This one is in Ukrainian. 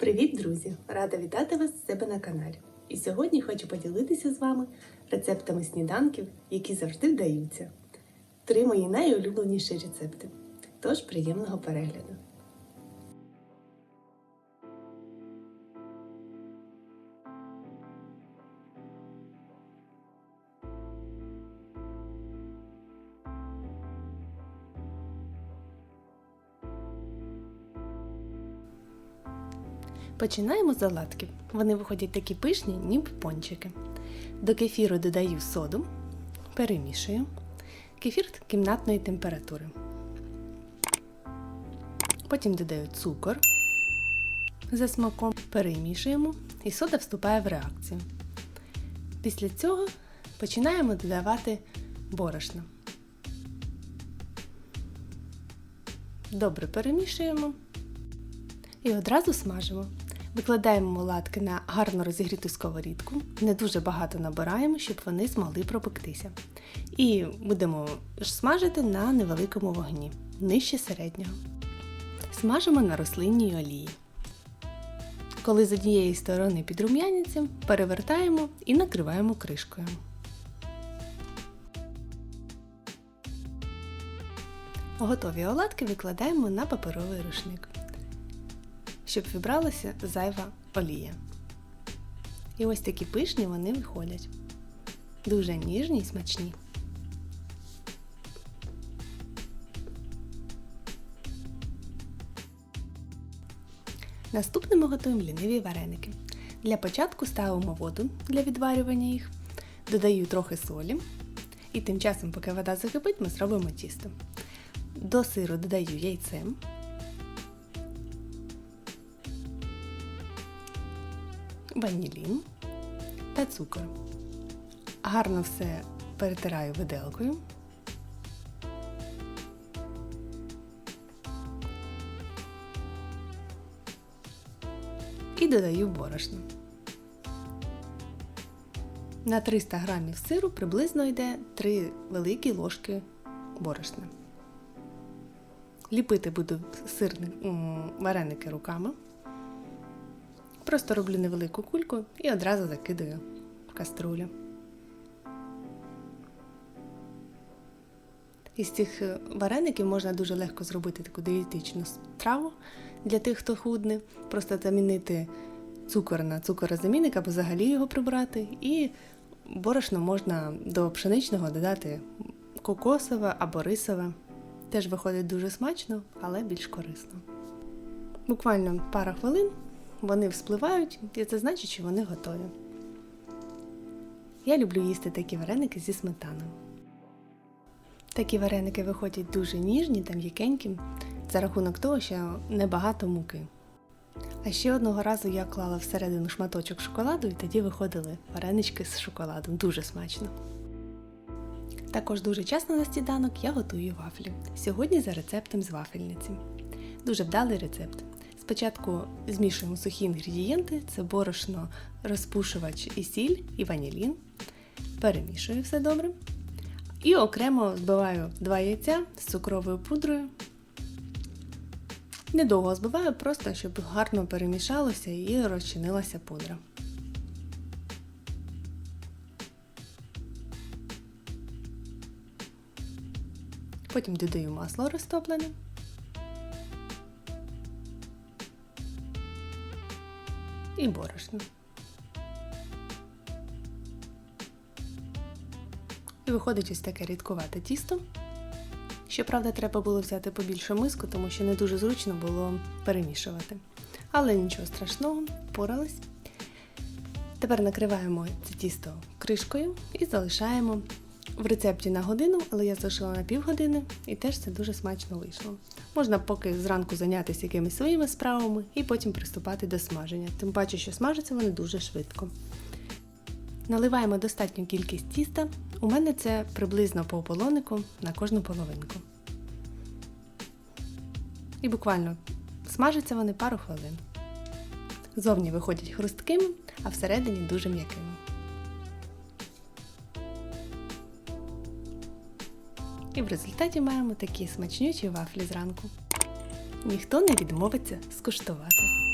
Привіт, друзі! Рада вітати вас з себе на каналі. І сьогодні хочу поділитися з вами рецептами сніданків, які завжди вдаються. Три мої найулюбленіші рецепти. Тож приємного перегляду! Починаємо з оладків. Вони виходять такі пишні, ніби пончики. До кефіру додаю соду, перемішую. Кефір кімнатної температури. Потім додаю цукор за смаком, перемішуємо і сода вступає в реакцію. Після цього починаємо додавати борошно. Добре перемішуємо і одразу смажимо. Викладаємо оладки на гарно розігріту сковорідку, не дуже багато набираємо, щоб вони змогли пропектися. І будемо смажити на невеликому вогні, нижче середнього. Смажимо на рослинній олії. Коли з однієї сторони підрум'яняться, перевертаємо і накриваємо кришкою. Готові оладки викладаємо на паперовий рушник щоб вибралася зайва олія. І ось такі пишні вони виходять. Дуже ніжні і смачні. Наступним ми готуємо ліниві вареники. Для початку ставимо воду для відварювання їх, додаю трохи солі. І тим часом, поки вода закипить, ми зробимо тісто. До сиру додаю яйце. Ванілін та цукор. Гарно все перетираю виделкою. І додаю борошно. На 300 грамів сиру приблизно йде 3 великі ложки борошна. Ліпити буду сирні вареники руками. Просто роблю невелику кульку і одразу закидаю в каструлю. Із цих е, вареників можна дуже легко зробити таку дієтичну страву для тих, хто худне, просто замінити цукор на цукорозамінник або взагалі його прибрати. І борошно можна до пшеничного додати кокосове або рисове. Теж виходить дуже смачно, але більш корисно. Буквально пара хвилин вони вспливають, і це значить, що вони готові. Я люблю їсти такі вареники зі сметаною. Такі вареники виходять дуже ніжні та м'якенькі за рахунок того, що небагато муки. А ще одного разу я клала всередину шматочок шоколаду і тоді виходили варенички з шоколадом. Дуже смачно. Також дуже часто на сніданок я готую вафлі. Сьогодні за рецептом з вафельниці. Дуже вдалий рецепт. Спочатку змішуємо сухі інгредієнти, це борошно, розпушувач і сіль, і ванілін. Перемішую все добре. І окремо збиваю два яйця з цукровою пудрою. Недовго збиваю, просто щоб гарно перемішалося і розчинилася пудра. Потім додаю масло розтоплене. І борошно. І виходить ось таке рідкувате тісто. Щоправда, треба було взяти побільше миску, тому що не дуже зручно було перемішувати. Але нічого страшного, впорались. Тепер накриваємо це тісто кришкою і залишаємо в рецепті на годину, але я залишила на півгодини і теж це дуже смачно вийшло. Можна поки зранку зайнятися якимись своїми справами і потім приступати до смаження, тим паче, що смажаться вони дуже швидко. Наливаємо достатню кількість тіста. У мене це приблизно по ополонику на кожну половинку. І буквально смажаться вони пару хвилин. Зовні виходять хрусткими, а всередині дуже м'якими. І в результаті маємо такі смачнючі вафлі зранку. Ніхто не відмовиться скуштувати.